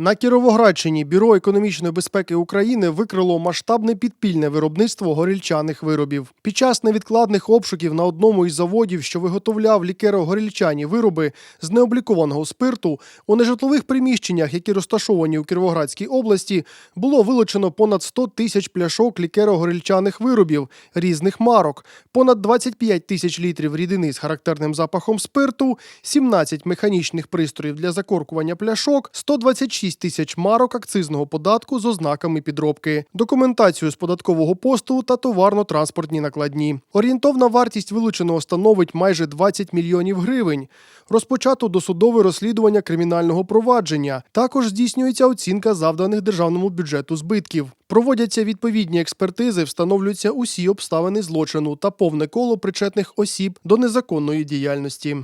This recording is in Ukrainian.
На Кіровоградщині Бюро економічної безпеки України викрило масштабне підпільне виробництво горільчаних виробів. Під час невідкладних обшуків на одному із заводів, що виготовляв лікеро-горільчані вироби з необлікованого спирту, у нежитлових приміщеннях, які розташовані у Кіровоградській області, було вилучено понад 100 тисяч пляшок лікеро-горільчаних виробів різних марок, понад 25 тисяч літрів рідини з характерним запахом спирту, 17 механічних пристроїв для закоркування пляшок, 126 тисяч марок акцизного податку з ознаками підробки, документацію з податкового посту та товарно-транспортні накладні. Орієнтовна вартість вилученого становить майже 20 мільйонів гривень. Розпочато досудове розслідування кримінального провадження. Також здійснюється оцінка завданих державному бюджету збитків. Проводяться відповідні експертизи, встановлюються усі обставини злочину та повне коло причетних осіб до незаконної діяльності.